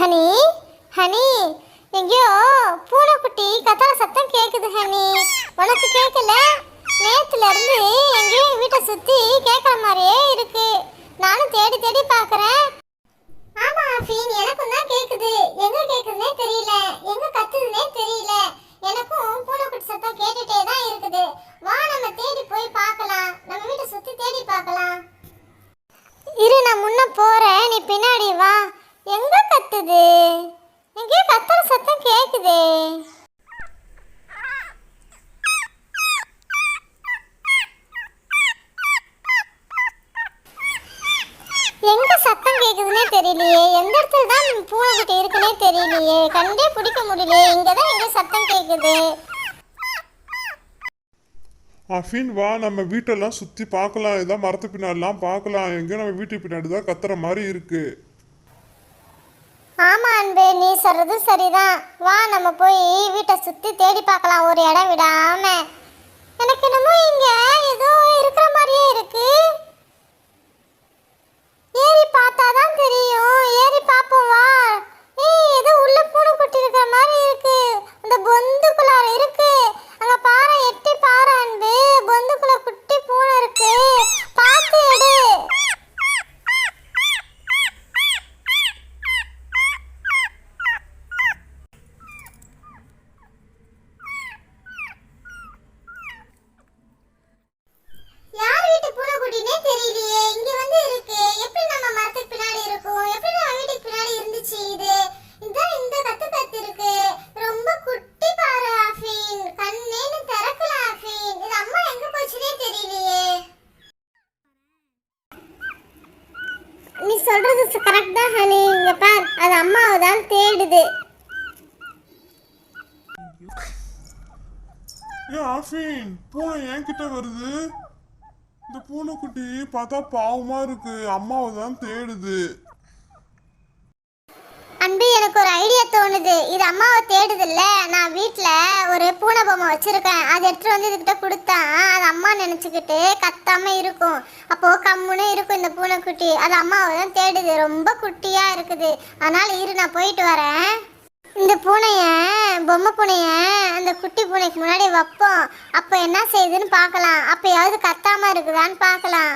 Honey honey எங்கேயோ பூனைக்குட்டி கத்தால சத்தம் கேட்குது ஹனி. உனக்கு கேட்கல நேத்துல இருந்து எங்கேயோ வீட்டை சுற்றி கேட்குற மாதிரியே இருக்கு. நானும் தேடி தேடி பார்க்குறேன் ஆமா ஃபீன் எனக்கும் தான் கேட்குது எங்க கேட்குதுனே தெரியல. எங்க கத்துதுன்னே தெரியல. எனக்கும் பூனைக்குட்டி சத்தம் கேட்டுட்டே தான் இருக்குது. வா நம்ம தேடி போய் பார்க்கலாம் நம்ம வீட்டை சுற்றி தேடி பார்க்கலாம் இரு நான் முன்ன போகிறேன் நீ பின்னாடி வா. எங்க கத்துது? எங்கேயோ கத்துற சத்தம் கேக்குதே. எங்க சத்தம் கேக்குதுன்னே தெரியலையே. எந்த இடத்துல தான் இந்த பூனைக்குட்டி இருக்குன்னே தெரியலையே. கண்டே பிடிக்க முடியலையே. இங்க தான் எங்க சத்தம் கேக்குது. அஃபின் வா நம்ம வீட்டெல்லாம் சுற்றி பார்க்கலாம். ஏதாவது மரத்து பின்னாடிலாம் பார்க்கலாம். எங்கேயோ நம்ம வீட்டு பின்னாடி தான் கத்துற மாதிரி இருக்குது அன்பு நீ சொல்றது சரிதான். வா நம்ம போய் வீட்டை சுத்தி தேடி பார்க்கலாம். ஒரு இடம் விடாம. எனக்கு என்னமோ இங்க ஏதோ இருக்கிற மாதிரியே இருக்கு ஏறி பார்த்தாதான் தெரியும் ஏறி பார்ப்போம் வா ஏய் ஏதோ உள்ள பூனை குட்டி இருக்கிற மாதிரி இருக்கு அந்த பொந்துக்குள்ளார இருக்கு அங்க பாறை எட்டி பாறை அன்பு பொந்துக்குள்ள குட்டி பூனை இருக்கு பார்த்து எடு யார் வீட்டு பூனைக்குட்டினே தெரியலையே இங்க வந்து இருக்கு எப்படி நம்ம மரத்துக்கு பின்னாடி இருக்கும் எப்படி நம்ம வீட்டுக்கு பின்னாடி இருந்துச்சு இது இதான் இந்த கத்து கத்து இருக்கு ரொம்ப குட்டி பாரு ஆஃபீன் கண்ணேன்னு திறக்கல ஆஃபீன் இது அம்மா எங்க போச்சுனே தெரியலையே நீ சொல்றது கரெக்ட் தான் ஹனி இங்க பார் அது அம்மாவை தான் தேடுது. ஏ ஆஃபின் பூனை என்கிட்ட வருது. இந்த பூனைக்குட்டி பார்த்தா பாவமா இருக்கு. அம்மாவை தான் தேடுது. அன்பு எனக்கு ஒரு ஐடியா தோணுது. இது அம்மாவை தேடுதில்ல. நான் வீட்டில் ஒரு பூனை பொம்மை வச்சுருக்கேன். அதை எடுத்துகிட்டு வந்து இதுகிட்ட கொடுத்தா அது அம்மா நினச்சிக்கிட்டு கத்தாம இருக்கும். அப்போது கம்முன்னு இருக்கும் இந்த பூனைக்குட்டி. அது அம்மாவை தான் தேடுது. ரொம்ப குட்டியாக இருக்குது. அதனால் இரு நான் போயிட்டு வரேன். இந்த பூனைய பொம்மை பூனைய அந்த குட்டி பூனைக்கு முன்னாடி வைப்போம். அப்போ என்ன செய்யுதுன்னு பார்க்கலாம். அப்பயாவது கத்தாமல் இருக்குதான்னு பார்க்கலாம்.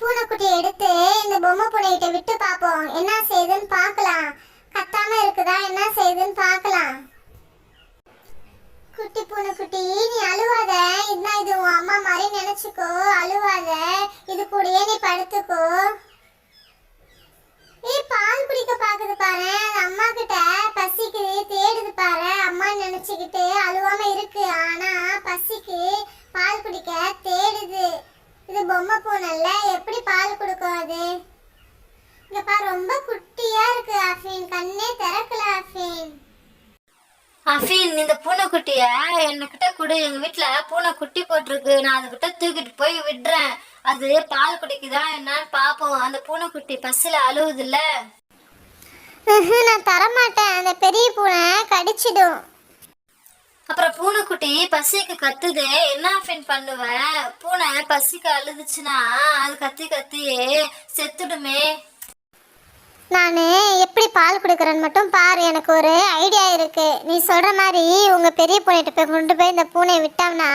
பூனைக்குட்டியை எடுத்து இந்த பொம்மை பூனைகிட்ட விட்டு பார்ப்போம். என்ன செய்யுதுன்னு பார்க்கலாம். கத்தாம இருக்குதா? என்ன செய்யுதுன்னு பார்க்கலாம். குட்டி பூனை குட்டி நீ அழுவாத. இதுதான் இது உன் அம்மா மாதிரி நினைச்சுக்கோ. அழுவாத. இது கூடயே நீ படுத்துக்கோ ஏய் பால் குடிக்க பாக்குது பாரு அது அம்மா கிட்ட பசிக்கு தேடுது பாரு அம்மா நினைச்சுக்கிட்டு அழுவாம இருக்கு ஆனா பசிக்கு பால் குடிக்க தேடுது இது பூனல்ல? எப்படி பால் கொடுக்கும் அது? இங்க ரொம்ப குட்டியா இருக்கு அஃபீன் கண்ணே திறக்கல அஃபீன் அஃபீன் இந்த பூனைக்குட்டிய என்கிட்ட கொடு. எங்க வீட்ல பூனை குட்டி போட்டிருக்கு. நான் அதுகிட்ட தூக்கிட்டு போய் விடுறேன். அது பால் குடிக்குதா என்னன்னு பாப்போம். அந்த பூனைக்குட்டி பஸ்ல அழுவுதுல்ல. நான் தரமாட்டேன். அந்த பெரிய பூனை கடிச்சிடும். அப்புறம் பூனைக்குட்டி பசிக்கு கத்துது. என்ன ஃபின் பண்ணுவ? பூனை பசிக்கு அழுதுச்சுன்னா அது கத்தி கத்தி செத்துடுமே. நான் எப்படி பால் கொடுக்குறேன்னு மட்டும் பாரு. எனக்கு ஒரு ஐடியா இருக்கு. நீ சொல்ற மாதிரி உங்க பெரிய பூனைகிட்ட போய் கொண்டு போய் இந்த பூனையை விட்டோம்னா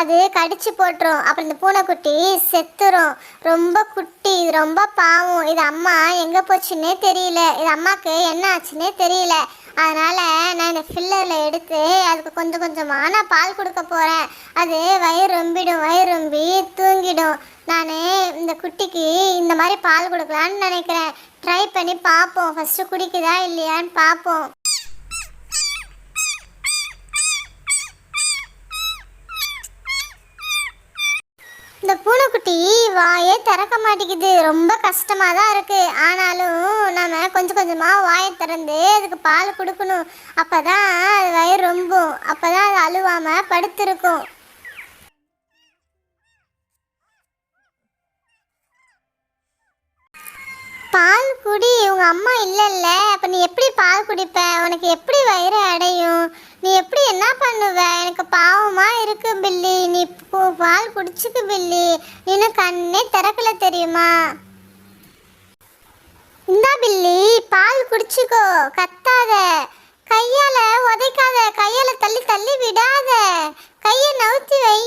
அது கடிச்சு போட்டுரும். அப்புறம் இந்த பூனைக்குட்டி செத்துரும். ரொம்ப குட்டி இது ரொம்ப பாவம். இது அம்மா எங்கே போச்சுன்னே தெரியல. இது அம்மாவுக்கு என்ன ஆச்சுன்னே தெரியல. அதனால் நான் இந்த ஃபில்லரில் எடுத்து அதுக்கு கொஞ்சம் கொஞ்சமாக நான் பால் கொடுக்க போகிறேன் அது வயிறு ரொம்பிடும் வயிறு ரொம்பி தூங்கிடும். நான் இந்த குட்டிக்கு இந்த மாதிரி பால் கொடுக்கலான்னு நினைக்கிறேன். ட்ரை பண்ணி பார்ப்போம். ஃபஸ்ட்டு குடிக்குதா இல்லையான்னு பார்ப்போம். இந்த பூனைக்குட்டி வாயே திறக்க மாட்டேங்குது. ரொம்ப கஷ்டமாக தான் இருக்குது ஆனாலும் நம்ம கொஞ்சம் கொஞ்சமாக வாயை திறந்து அதுக்கு பால் கொடுக்கணும். அப்போ தான் அது வயிறு ரொம்பும். அப்போ தான் அது அழுவாமல் படுத்திருக்கும். பால் குடி உங்க அம்மா இல்லைல்ல. அப்ப நீ எப்படி பால் குடிப்ப? உனக்கு எப்படி வயிறு அடையும்? நீ எப்படி என்ன பண்ணுவ? எனக்கு பாவமா இருக்கு பில்லி. நீ பால் குடிச்சுக்கு பில்லி. இன்னும் கண்ணே திறக்கல தெரியுமா? இந்தா பில்லி பால் குடிச்சுக்கோ. கத்தாத. கையால உதைக்காத. கையால தள்ளி தள்ளி விடாத. கையை நவுத்தி வை.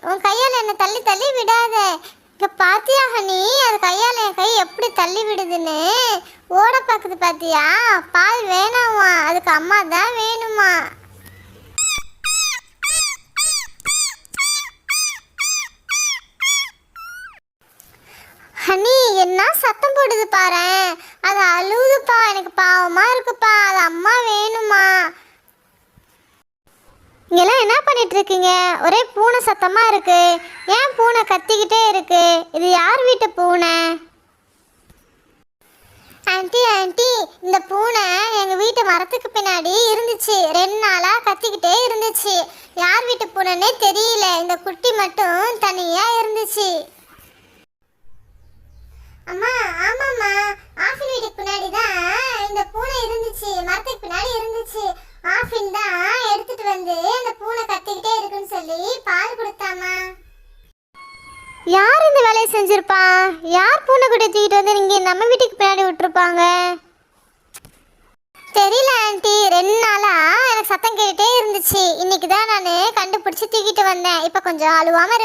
உன் கையால என்ன தள்ளி தள்ளி விடாத. பாத்தியா ஹனி? அது கையால என் கை எப்படி தள்ளி விடுதுன்னு? ஓட பார்க்குது பாத்தியா? பால் வேணாமா? அதுக்கு அம்மா தான் வேணுமா? ஹனி என்ன சத்தம் போடுது பாரேன்? அது அழுகுதுப்பா எனக்கு பாவமா இருக்குப்பா. அது அம்மா வேணுமா? பண்ணிட்டு இருக்கீங்க ஒரே பூனை சத்தமா இருக்கு. ஏன் பூனை கத்திக்கிட்டே இருக்கு? இது யார் வீட்டு பூனை? ஆன்ட்டி ஆன்ட்டி இந்த பூனை எங்க வீட்டு மரத்துக்கு பின்னாடி இருந்துச்சு. ரெண்டு நாளா கத்திக்கிட்டே இருந்துச்சு. யார் வீட்டு பூனைன்னே தெரியல. இந்த குட்டி மட்டும் தனியா இருந்துச்சு. அம்மா ஆமாம்மா. ஆஃபின் வீட்டுக்கு பின்னாடி தான் இந்த பூனை இருந்துச்சு மரத்துக்கு பின்னாடி இருந்துச்சு ஆஃபின் தான் எடுத்துட்டு வந்து இந்த பூனை கத்திக்கிட்டே இருக்குன்னு சொல்லி பால் கொடுத்தாமா செஞ்சிருப்பான் யார் பூனை கூட தூக்கிட்டு வந்து நீங்க நம்ம வீட்டுக்கு பின்னாடி விட்டுருப்பாங்க? தெரியல ஆண்டி. ரெண்டு நாளா எனக்கு சத்தம் கேட்டுட்டே இருந்துச்சு. இன்னைக்கு தான் நான் கண்டுபிடிச்சி தூக்கிட்டு வந்தேன். இப்போ கொஞ்சம் அழுவாம இருக்கு